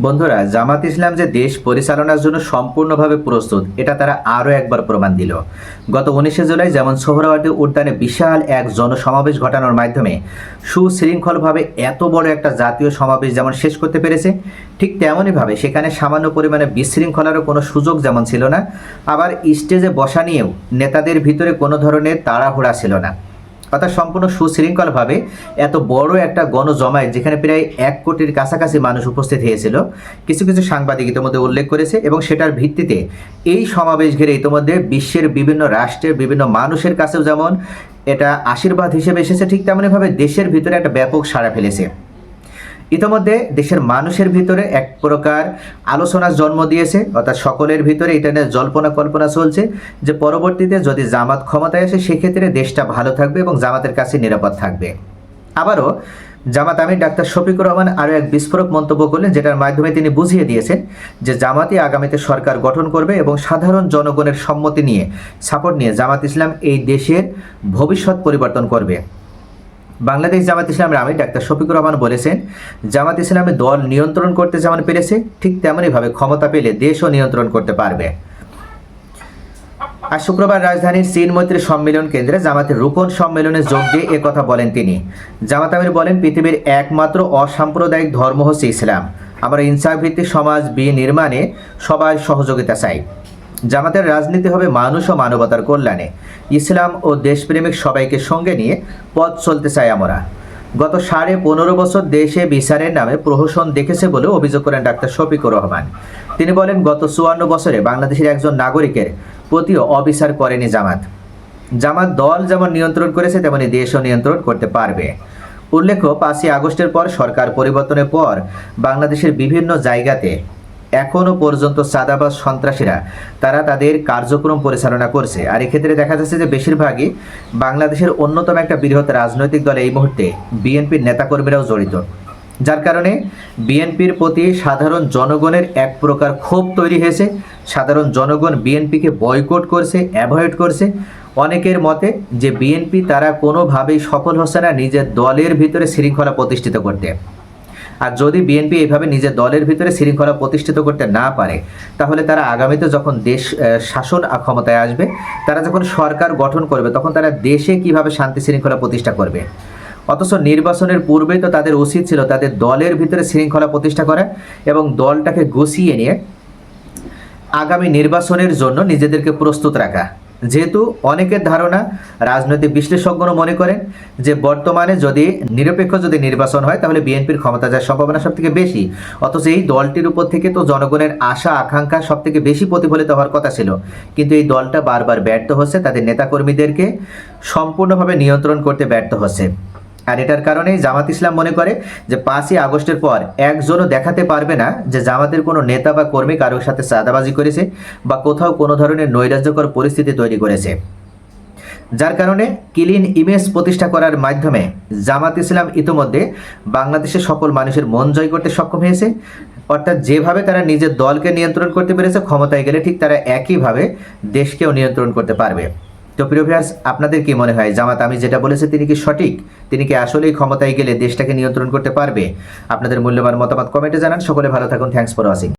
বন্ধুরা, জামাত ইসলাম যে দেশ পরিচালনার জন্য সম্পূর্ণভাবে প্রস্তুত, এটা তারা আরও একবার প্রমাণ দিল। গত উনিশে জুলাই যেমন সোহরাওয়ার্দী উদ্যানে বিশাল এক জনসমাবেশ ঘটানোর মাধ্যমে সুশৃঙ্খলভাবে এত বড় একটা জাতীয় সমাবেশ যেমন শেষ করতে পেরেছে, ঠিক তেমনইভাবে সেখানে সামান্য পরিমাণে বিশৃঙ্খলারও কোনো সুযোগ যেমন ছিল না, আবার স্টেজে বসা নিয়েও নেতাদের ভিতরে কোনো ধরনের তাড়াহুড়া ছিল না। অর্থাৎ সম্পূর্ণ সুশৃঙ্খলভাবে এত বড় একটা গণজমায়েত যেখানে প্রায় এক কোটির কাছাকাছি মানুষ উপস্থিত হয়েছিল, কিছু কিছু সাংবাদিক ইতিমধ্যে উল্লেখ করেছে এবং সেটার ভিত্তিতে এই সমাবেশ ঘিরে ইতিমধ্যে বিশ্বের বিভিন্ন রাষ্ট্রের বিভিন্ন মানুষের কাছেও যেমন এটা আশীর্বাদ হিসেবে এসেছে, ঠিক তেমনইভাবে দেশের ভিতরে একটা ব্যাপক সাড়া ফেলেছে। ইতোমধ্যে দেশের মানুষের ভিতরে এক প্রকার আলোচনার জন্ম দিয়েছে, অর্থাৎ সকলের ভিতরে এটা নিয়ে জল্পনা কল্পনা চলছে যে পরবর্তীতে যদি জামাত ক্ষমতায় আসে, সেক্ষেত্রে দেশটা ভালো থাকবে এবং জামাতের কাছে নিরাপদ থাকবে। আবারও জামাত আমির ডাক্তার শফিকুর রহমান আরও এক বিস্ফোরক মন্তব্য করলেন, যেটার মাধ্যমে তিনি বুঝিয়ে দিয়েছেন যে জামাতই আগামীতে সরকার গঠন করবে এবং সাধারণ জনগণের সম্মতি নিয়ে সাপোর্ট নিয়ে জামাত ইসলাম এই দেশের ভবিষ্যৎ পরিবর্তন করবে। বাংলাদেশ জামাত ইসলামের আমির ডাক্তার শফিকুর রহমান বলেছেন, জামাত ইসলামের দল নিয়ন্ত্রণ করতে যেমন পেরেছে, ঠিক তেমনইভাবে ক্ষমতা পেলে দেশও নিয়ন্ত্রণ করতে পারবে। আর শুক্রবার রাজধানীর চীন মৈত্রী সম্মেলন কেন্দ্রে জামাতের রুকন সম্মেলনে যোগ দিয়ে এ কথা বলেন তিনি। জামাত আমির বলেন, পৃথিবীর একমাত্র অসাম্প্রদায়িক ধর্ম হচ্ছে ইসলাম। আমরা ইনসাফ ভিত্তিক সমাজ বিয়ে নির্মাণে সবাই সহযোগিতা চাই। জামাতের রাজনীতি হবে মানুষ ও মানবতার কল্যাণে। ইসলাম ও দেশপ্রেমিক সবাইকে সঙ্গে নিয়ে পথ চলতে চাই আমরা। গত সাড়ে পনেরো বছর দেশে বিচারের নামে প্রহসন দেখেছে বলে অভিযোগ করেন ডাক্তার শফিকুর রহমান। তিনি বলেন, গত চুয়ান্ন বছরে বাংলাদেশের একজন নাগরিকের প্রতিও অবিচার করেনি জামাত। জামাত দল যেমন নিয়ন্ত্রণ করেছে, তেমনি দেশও নিয়ন্ত্রণ করতে পারবে। উল্লেখ্য, পাঁচই আগস্টের পর সরকার পরিবর্তনের পর বাংলাদেশের বিভিন্ন জায়গাতে এখনও পর্যন্ত চাঁদাবাজ সন্ত্রাসীরা, তারা তাদের কার্যক্রম পরিচালনা করছে। আর এক্ষেত্রে দেখা যাচ্ছে যে বেশিরভাগই বাংলাদেশের অন্যতম একটা বৃহৎ রাজনৈতিক দল এই মুহূর্তে বিএনপির নেতাকর্মীরাও জড়িত। যার কারণে বিএনপির প্রতি সাধারণ জনগণের এক প্রকার ক্ষোভ তৈরি হয়েছে। সাধারণ জনগণ বিএনপিকে বয়কট করছে, অ্যাভয়েড করছে। অনেকের মতে যে বিএনপি তারা কোনোভাবেই সফল হচ্ছে না নিজের দলের ভিতরে শৃঙ্খলা প্রতিষ্ঠিত করতে। আর যদি বিএনপি এইভাবে নিজের দলের ভিতরে শৃঙ্খলা প্রতিষ্ঠিত করতে না পারে, তাহলে তারা আগামীতে যখন দেশ শাসন ক্ষমতায় আসবে, তারা যখন সরকার গঠন করবে, তখন তারা দেশে কীভাবে শান্তি শৃঙ্খলা প্রতিষ্ঠা করবে? অথচ নির্বাচনের পূর্বেই তো তাদের উচিত ছিল তাদের দলের ভিতরে শৃঙ্খলা প্রতিষ্ঠা করা এবং দলটাকে গুছিয়ে নিয়ে আগামী নির্বাচনের জন্য নিজেদেরকে প্রস্তুত রাখা। যেহেতু অনেকের ধারণা রাজনৈতিক বিশ্লেষকগণও মনে করেন যে বর্তমানে যদি নিরপেক্ষ যদি নির্বাচন হয়, তাহলে বিএনপির ক্ষমতা যাওয়ার সম্ভাবনা সব থেকে বেশি। অথচ এই দলটির উপর থেকে তো জনগণের আশা, আকাঙ্ক্ষা সব থেকে বেশি প্রতিফলিত হওয়ার কথা ছিল। কিন্তু এই দলটা বারবার ব্যর্থ হচ্ছে, তাদের নেতাকর্মীদেরকে সম্পূর্ণভাবে নিয়ন্ত্রণ করতে ব্যর্থ হচ্ছে। আর এটার কারণেই জামাত ইসলাম মনে করে যে পাঁচই আগস্টের পর একজনও দেখাতে পারবে না যে জামাতের কোনো নেতা বা কর্মী কারোর সাথে চাঁদাবাজি করেছে বা কোথাও কোনো ধরনের নৈরাজ্যকর পরিস্থিতি তৈরি করেছে। যার কারণে ক্লিন ইমেজ প্রতিষ্ঠা করার মাধ্যমে জামাত ইসলাম ইতোমধ্যে বাংলাদেশের সকল মানুষের মন জয় করতে সক্ষম হয়েছে। অর্থাৎ যেভাবে তারা নিজের দলকে নিয়ন্ত্রণ করতে পেরেছে, ক্ষমতায় গেলে ঠিক তারা একইভাবে দেশকেও নিয়ন্ত্রণ করতে পারবে। তো প্রিয় ভিউয়ার্স আপনাদের কি মনে হয়? জামাত আমি যেটা বলেছে, তিনি কি সঠিক? তিনি কি আসলেই ক্ষমতায় গেলে দেশটাকে নিয়ন্ত্রণ করতে পারবে? আপনাদের মূল্যবান মতামত কমেন্টে জানান। সকলে ভালো থাকুন। Thanks for watching